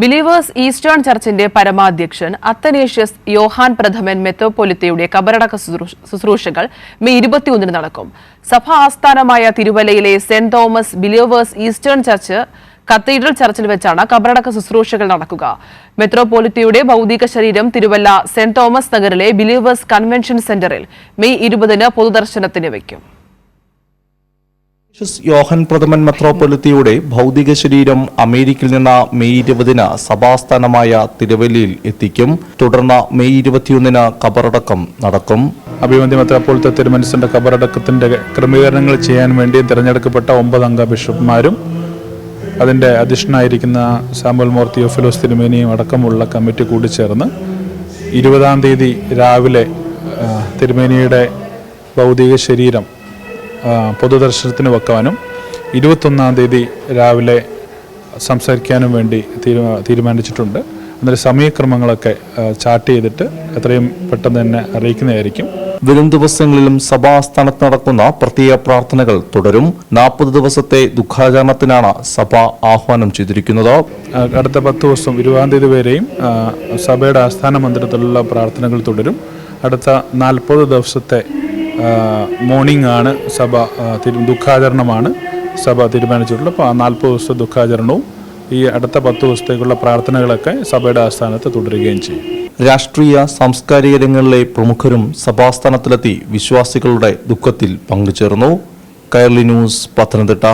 Believers Eastern ചർച്ചിന്റെ പരമാധ്യക്ഷൻ അത്തനേഷ്യസ് യോഹാൻ പ്രഥമൻ മെത്തോപൊലിത്തയുടെ കബറടക്ക ശുശ്രൂഷകൾ മെയ് ഇരുപത്തിയൊന്നിന് നടക്കും. സഭാ ആസ്ഥാനമായ തിരുവല്ലയിലെ saint Thomas believers eastern church cathedral ചർച്ചിൽ വെച്ചാണ് കബറടക്ക ശുശ്രൂഷകൾ നടക്കുക. മെത്രോപൊലിത്തയുടെ ഭൗതിക ശരീരം തിരുവല്ല സെന്റ് തോമസ് നഗറിലെ ബിലീവേഴ്സ് കൺവെൻഷൻ സെന്ററിൽ മെയ് ഇരുപതിന് പൊതുദർശനത്തിന് വയ്ക്കും. യോഹൻ പ്രഥമൻ മെത്രോപൊലിത്തയുടെ ഭൗതിക ശരീരം അമേരിക്കയിൽ നിന്ന് മെയ് ഇരുപതിന് സഭാസ്ഥാനമായ തിരുവല്ലിയിൽ എത്തിക്കും. തുടർന്ന് മെയ് ഇരുപത്തിയൊന്നിന് കബറടക്കം നടക്കും. അഭിമന്യ മെത്രോപൊലിത്ത തിരുമനസിന്റെ കബറടക്കത്തിന്റെ ക്രമീകരണങ്ങൾ ചെയ്യാൻ വേണ്ടി തിരഞ്ഞെടുക്കപ്പെട്ട ഒമ്പത് അംഗ ബിഷപ്പുമാരും അതിന്റെ അധ്യക്ഷനായിരിക്കുന്ന സാമ്പൽ മോർ തിയോഫിലോസ് തിരുമേനിയും അടക്കമുള്ള കമ്മിറ്റി കൂടിച്ചേർന്ന് ഇരുപതാം തീയതി രാവിലെ തിരുമേനിയുടെ ഭൗതിക ശരീരം പൊതുദർശനത്തിന് വെക്കാനും ഇരുപത്തൊന്നാം തീയതി രാവിലെ സംസാരിക്കാനും വേണ്ടി തീരുമാനിച്ചിട്ടുണ്ട്. അന്നേരം സമയക്രമങ്ങളൊക്കെ ചാർട്ട് ചെയ്തിട്ട് എത്രയും പെട്ടെന്ന് തന്നെ അറിയിക്കുന്നതായിരിക്കും. വരും ദിവസങ്ങളിലും സഭാസ്ഥാനത്ത് നടക്കുന്ന പ്രത്യേക പ്രാർത്ഥനകൾ തുടരും. നാൽപ്പത് ദിവസത്തെ ദുഃഖാചരണത്തിനാണ് സഭ ആഹ്വാനം ചെയ്തിരിക്കുന്നത്. അടുത്ത പത്ത് ദിവസം ഇരുപതാം തീയതി വരെയും സഭയുടെ ആസ്ഥാന മന്ദിരത്തിലുള്ള പ്രാർത്ഥനകൾ തുടരും. അടുത്ത നാൽപ്പത് ദിവസത്തെ മോർണിംഗ് ആണ് സഭ ദുഃഖാചരണമാണ് സഭ തീരുമാനിച്ചിട്ടുള്ളത്. അപ്പോൾ നാൽപ്പത് ദിവസത്തെ ദുഃഖാചരണവും ഈ അടുത്ത പത്ത് ദിവസത്തേക്കുള്ള പ്രാർത്ഥനകളൊക്കെ സഭയുടെ ആസ്ഥാനത്ത് തുടരുകയും ചെയ്യും. രാഷ്ട്രീയ സാംസ്കാരിക രംഗങ്ങളിലെ പ്രമുഖരും സഭാസ്ഥാനത്തിലെത്തി വിശ്വാസികളുടെ ദുഃഖത്തിൽ പങ്കുചേർന്നു. കയർലി ന്യൂസ് പത്തനംതിട്ട.